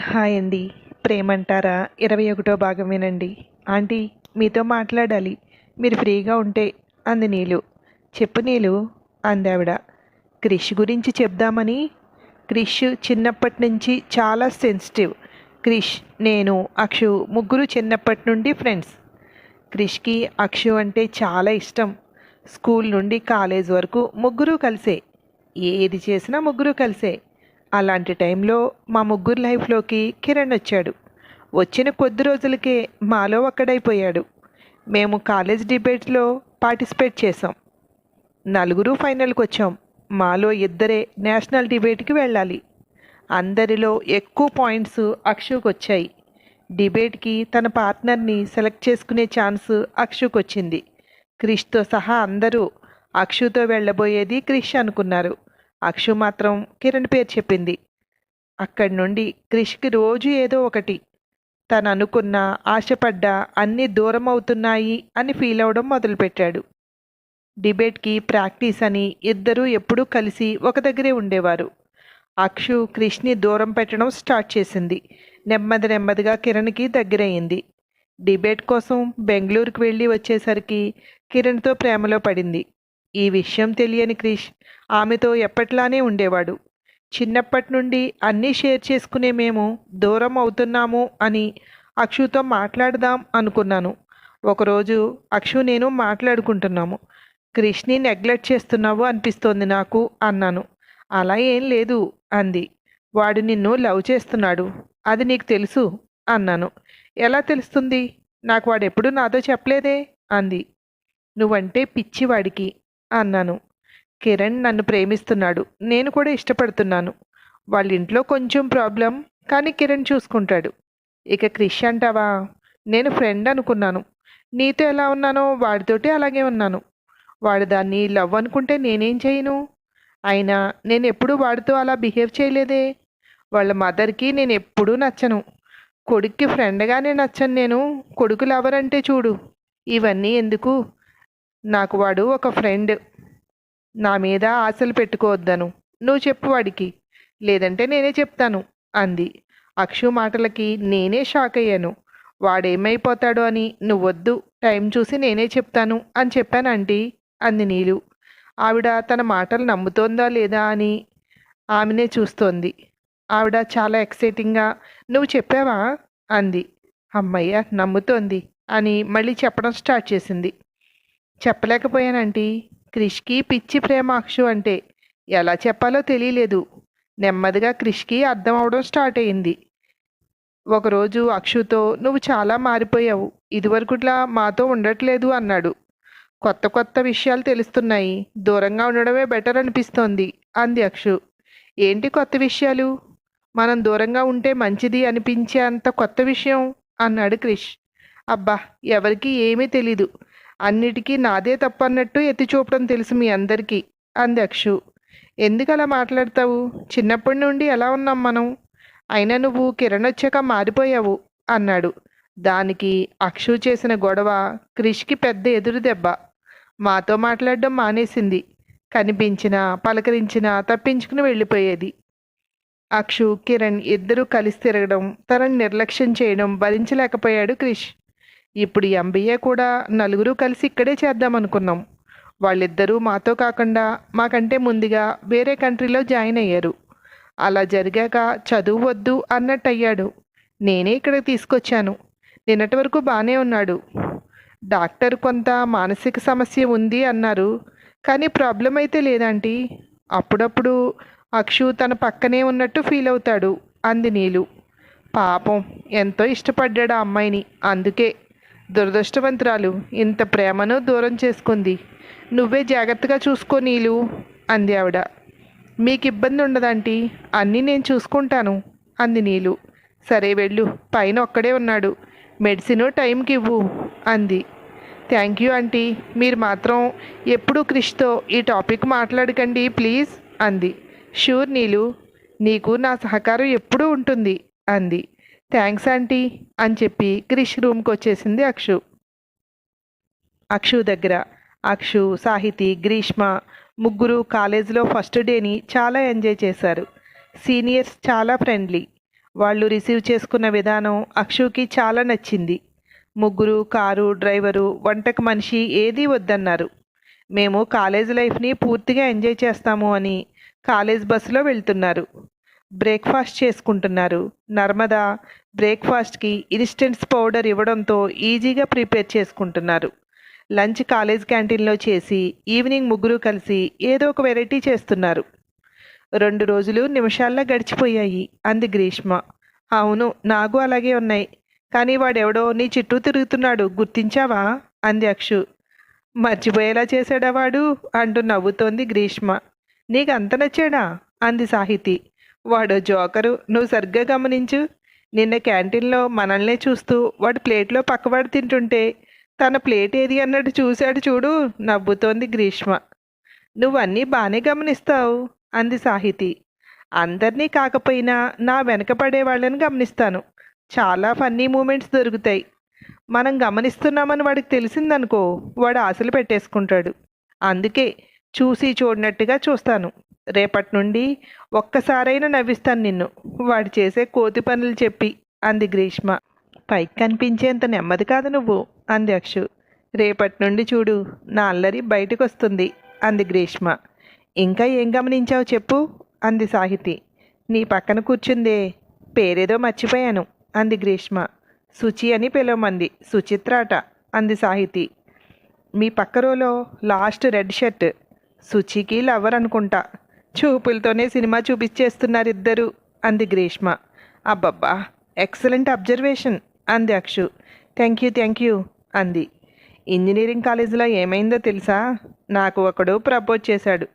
Hi అండి. ప్రేమంటారా? ఇరవై ఒకటో భాగమేనండి ఆంటీ మీతో మాట్లాడాలి. మీరు ఫ్రీగా ఉంటే అంది నీలు. చెప్పు నీలు అందావిడ క్రిష్ గురించి చెప్దామని? క్రిష్ చిన్నప్పటి నుంచి చాలా సెన్సిటివ్. క్రిష్ నేను అక్షు ముగ్గురు చిన్నప్పటి నుండి ఫ్రెండ్స్. క్రిష్కి అక్షు అంటే చాలా ఇష్టం. స్కూల్ నుండి కాలేజ్ వరకు ముగ్గురు కలిసే. ఏది చేసినా ముగ్గురు కలిసే. అలాంటి టైంలో మా ముగ్గురు లైఫ్లోకి కిరణ్ వచ్చాడు. వచ్చిన కొద్ది రోజులకే మాలో ఒక్కడైపోయాడు. మేము కాలేజ్ డిబేట్లో పార్టిసిపేట్ చేసాం నలుగురు ఫైనల్కి వచ్చాం. మాలో ఇద్దరే నేషనల్ డిబేట్కి వెళ్ళాలి. అందరిలో ఎక్కువ పాయింట్స్ అక్షుకు వచ్చాయి. డిబేట్కి తన పార్ట్నర్ని సెలెక్ట్ చేసుకునే ఛాన్స్ అక్షుకు వచ్చింది. క్రిష్తో సహా అందరూ అక్షుతో వెళ్ళబోయేది క్రిష్ అనుకున్నారు. అక్షు మాత్రం కిరణ్ పేరు చెప్పింది. అక్కడి నుండి క్రిష్కి రోజు ఏదో ఒకటి. తను అనుకున్న ఆశపడ్డ అన్నీ దూరం అవుతున్నాయి అని ఫీల్ అవడం మొదలుపెట్టాడు. డిబేట్కి ప్రాక్టీస్ అని ఇద్దరూ ఎప్పుడూ కలిసి ఒక దగ్గరే ఉండేవారు. అక్షు క్రిష్ని దూరం పెట్టడం స్టార్ట్ చేసింది. నెమ్మది నెమ్మదిగా కిరణ్కి దగ్గరయ్యింది డిబేట్ కోసం బెంగళూరుకు వెళ్ళి వచ్చేసరికి కిరణ్తో ప్రేమలో పడింది. ఈ విషయం తెలియని క్రిష్ ఆమెతో ఎప్పట్లానే ఉండేవాడు. చిన్నప్పటి నుండి అన్నీ షేర్ చేసుకునే మేము దూరం అవుతున్నాము అని అక్షుతో మాట్లాడదాం అనుకున్నాను. ఒకరోజు అక్షు నేను మాట్లాడుకుంటున్నాము. కృష్ణి నెగ్లెక్ట్ చేస్తున్నావు అనిపిస్తోంది నాకు అన్నాను. అలా ఏం లేదు అంది. వాడు నిన్ను లవ్ చేస్తున్నాడు. అది నీకు తెలుసు అన్నాను. ఎలా తెలుస్తుంది? నాకు వాడెప్పుడు నాతో చెప్పలేదే అంది. నువ్వంటే పిచ్చివాడికి అన్నాను. కిరణ్ నన్ను ప్రేమిస్తున్నాడు. నేను కూడా ఇష్టపడుతున్నాను. వాళ్ళ ఇంట్లో కొంచెం ప్రాబ్లం కానీ కిరణ్ చూసుకుంటాడు. ఇక క్రిష్ అంటావా? నేను ఫ్రెండ్ అనుకున్నాను. నీతో ఎలా ఉన్నానో వాడితోటి అలాగే ఉన్నాను. వాడు దాన్ని లవ్ అనుకుంటే నేనేం చేయను? అయినా నేను ఎప్పుడూ వాడితో అలా బిహేవ్ చేయలేదే. వాళ్ళ మదర్కి నేను ఎప్పుడూ నచ్చను. కొడుక్కి ఫ్రెండ్గానే నచ్చను నేను. కొడుకు లవర్ అంటే చూడు. ఇవన్నీ ఎందుకు? నాకు వాడు ఒక ఫ్రెండ్. నా మీద ఆశలు పెట్టుకోవద్దను. నువ్వు చెప్పు వాడికి. లేదంటే నేనే చెప్తాను అంది. అక్షు మాటలకి నేనే షాక్ అయ్యాను. వాడేమైపోతాడో అని నువ్వొద్దు టైం చూసి నేనే చెప్తాను అని చెప్పాను ఆంటీ అంది నీలు. ఆవిడ తన మాటలు నమ్ముతోందా లేదా అని ఆమెనే చూస్తోంది. ఆవిడ చాలా ఎక్సైటింగ్గా నువ్వు చెప్పావా? అంది. అమ్మయ్య నమ్ముతోంది అని మళ్ళీ చెప్పడం స్టార్ట్ చేసింది. చెప్పలేకపోయానంటీ క్రిష్కి పిచ్చి ప్రేమ అక్షు అంటే ఎలా చెప్పాలో తెలియలేదు. నెమ్మదిగా క్రిష్కి అర్థం అవడం స్టార్ట్ అయింది ఒకరోజు అక్షుతో నువ్వు చాలా మారిపోయావు. ఇదివరకుట్లా మాతో ఉండట్లేదు అన్నాడు. కొత్త కొత్త విషయాలు తెలుస్తున్నాయి. దూరంగా ఉండడమే బెటర్ అనిపిస్తోంది అంది అక్షు. ఏంటి కొత్త విషయాలు? మనం దూరంగా ఉంటే మంచిది అనిపించే అంత కొత్త విషయం అన్నాడు క్రిష్. అబ్బా ఎవరికి ఏమీ తెలీదు. అన్నిటికీ నాదే తప్పన్నట్టు ఎత్తి చూపడం తెలుసు మీ అందరికీ అంది అక్షు. ఎందుకు అలా మాట్లాడతావు? చిన్నప్పటి నుండి ఎలా ఉన్నాం మనం? అయినా నువ్వు కిరణ్ వచ్చాక మారిపోయావు అన్నాడు. దానికి అక్షు చేసిన గొడవ క్రిష్కి పెద్ద ఎదురు దెబ్బ. మాతో మాట్లాడడం మానేసింది. కనిపించినా పలకరించినా తప్పించుకుని వెళ్ళిపోయేది. అక్షు కిరణ్ ఇద్దరూ కలిసి తిరగడం తనని నిర్లక్ష్యం చేయడం భరించలేకపోయాడు క్రిష్. ఇప్పుడు ఎంబీఏ కూడా నలుగురు కలిసి ఇక్కడే చేద్దామనుకున్నాం వాళ్ళిద్దరూ మాతో కాకుండా మాకంటే ముందుగా వేరే కంట్రీలో జాయిన్ అయ్యారు. అలా జరిగాక చదువు వద్దు అన్నట్టు అయ్యాడు నేనే ఇక్కడ తీసుకొచ్చాను. నిన్నటి వరకు బాగానే ఉన్నాడు. డాక్టర్ కొంత మానసిక సమస్య ఉంది అన్నారు. కానీ ప్రాబ్లం అయితే లేదంటీ. అప్పుడప్పుడు అక్షు తన పక్కనే ఉన్నట్టు ఫీల్ అవుతాడు అంది నీలు. పాపం ఎంతో ఇష్టపడ్డాడు ఆ అమ్మాయిని. అందుకే దురదృష్టవంతురాలు ఇంత ప్రేమను దూరం చేసుకుంది. నువ్వే జాగ్రత్తగా చూసుకో నీలు అంది ఆవిడ. మీకు ఇబ్బంది ఉండదంటీ అన్నీ నేను చూసుకుంటాను అంది నీలు. సరే వెళ్ళు పైన ఒక్కడే ఉన్నాడు. మెడిసిన్ టైంకి ఇవ్వు అంది. థ్యాంక్ యూ ఆంటీ మీరు మాత్రం ఎప్పుడూ క్రిష్తో ఈ టాపిక్ మాట్లాడకండి ప్లీజ్ అంది. షూర్ నీలు నీకు నా సహకారం ఎప్పుడూ ఉంటుంది అంది. థ్యాంక్స్ ఆంటీ అని చెప్పి క్రిష్ రూమ్కి వచ్చేసింది అక్షు. అక్షు దగ్గర. అక్షు సాహితి గ్రీష్మ ముగ్గురు కాలేజీలో ఫస్ట్ డేని చాలా ఎంజాయ్ చేశారు. సీనియర్స్ చాలా ఫ్రెండ్లీ. వాళ్ళు రిసీవ్ చేసుకున్న విధానం అక్షుకి చాలా నచ్చింది. ముగ్గురు కారు డ్రైవరు వంటకు మనిషి ఏదీ వద్దన్నారు. మేము కాలేజ్ లైఫ్ని పూర్తిగా ఎంజాయ్ చేస్తాము అని కాలేజ్ బస్సులో వెళ్తున్నారు. బ్రేక్ఫాస్ట్ చేసుకుంటున్నారు. నర్మదా బ్రేక్ఫాస్ట్కి ఇన్స్టెంట్స్ పౌడర్ ఇవ్వడంతో ఈజీగా ప్రిపేర్ చేసుకుంటున్నారు. లంచ్ కాలేజ్ క్యాంటీన్లో చేసి ఈవినింగ్ ముగ్గురు కలిసి ఏదో ఒక వెరైటీ చేస్తున్నారు. రెండు రోజులు నిమిషాల్లో గడిచిపోయాయి. అంది గ్రీష్మ. అవును నాకు అలాగే ఉన్నాయి. కానీ వాడెవడో నీ చుట్టూ తిరుగుతున్నాడు. గుర్తించావా? అంది అక్షు. మర్చిపోయేలా చేశాడా వాడు? అంటూ నవ్వుతోంది గ్రీష్మ. నీకు అంత నచ్చాడా? అంది సాహితి. వాడో జోకరు. నువ్వు సరిగ్గా గమనించు. నిన్న క్యాంటీన్లో మనల్నే చూస్తూ వాడు ప్లేట్లో పక్కవాడు తింటుంటే తన ప్లేట్ ఏది అన్నట్టు చూశాడు చూడు. నవ్వుతోంది గ్రీష్మ. నువ్వన్నీ బాగానే గమనిస్తావు అంది సాహితి. అందరినీ కాకపోయినా నా వెనకపడే వాళ్ళని గమనిస్తాను. చాలా ఫన్నీ మూమెంట్స్ దొరుకుతాయి. మనం గమనిస్తున్నామని వాడికి తెలిసిందనుకో వాడు ఆశలు పెట్టేసుకుంటాడు. అందుకే చూసి చూడనట్టుగా చూస్తాను. రేపటి నుండి ఒక్కసారైనా నవ్విస్తాను నిన్ను. వాడు చేసే కోతి పనులు చెప్పి అంది గ్రీష్మ. పైకి కనిపించేంత నెమ్మది కాదు నువ్వు అంది అక్షు. రేపటి నుండి చూడు నా అల్లరి బయటకు వస్తుంది అంది గ్రీష్మ. ఇంకా ఏం గమనించావు చెప్పు అంది సాహితి. నీ పక్కన కూర్చుందే పేరేదో మర్చిపోయాను అంది గ్రీష్మ. సుచి అని పిలవమంది సుచిత్రాట అంది సాహితి. మీ పక్క రోలో లాస్ట్ రెడ్ షర్ట్. సుచికి లవర్ అనుకుంటా చూపులతోనే సినిమా చూపించేస్తున్నారు ఇద్దరు అంది గ్రీష్మ. అబ్బబ్బా ఎక్సలెంట్ అబ్జర్వేషన్ అంది Akshu. Thank you thank you అంది. ఇంజనీరింగ్ కాలేజీలో ఏమైందో తెలుసా? నాకు ఒకడు ప్రపోజ్ చేశాడు.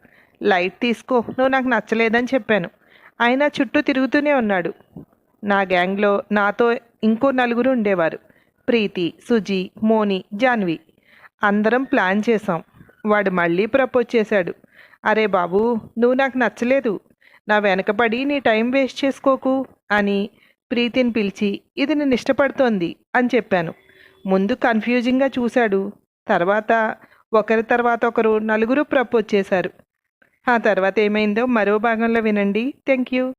లైట్ తీసుకో నువ్వు నాకు నచ్చలేదని చెప్పాను. ఆయన చుట్టూ తిరుగుతూనే ఉన్నాడు. నా గ్యాంగ్లో నాతో ఇంకో నలుగురు ఉండేవారు. ప్రీతి సుజి మోని జాన్వి. అందరం ప్లాన్ చేసాం వాడు మళ్ళీ ప్రపోజ్ చేశాడు. అరే బాబు నువ్వు నాకు నచ్చలేదు. నా వెనకపడి నీ టైం వేస్ట్ చేసుకోకు అని ప్రీతిని పిలిచి ఇది నేను ఇష్టపడుతోంది అని చెప్పాను. ముందు కన్ఫ్యూజింగ్గా చూశాడు. తర్వాత ఒకరి తర్వాత ఒకరు నలుగురు ప్రపోజ్ చేశారు. ఆ తర్వాత ఏమైందో మరో భాగంలో వినండి. Thank you.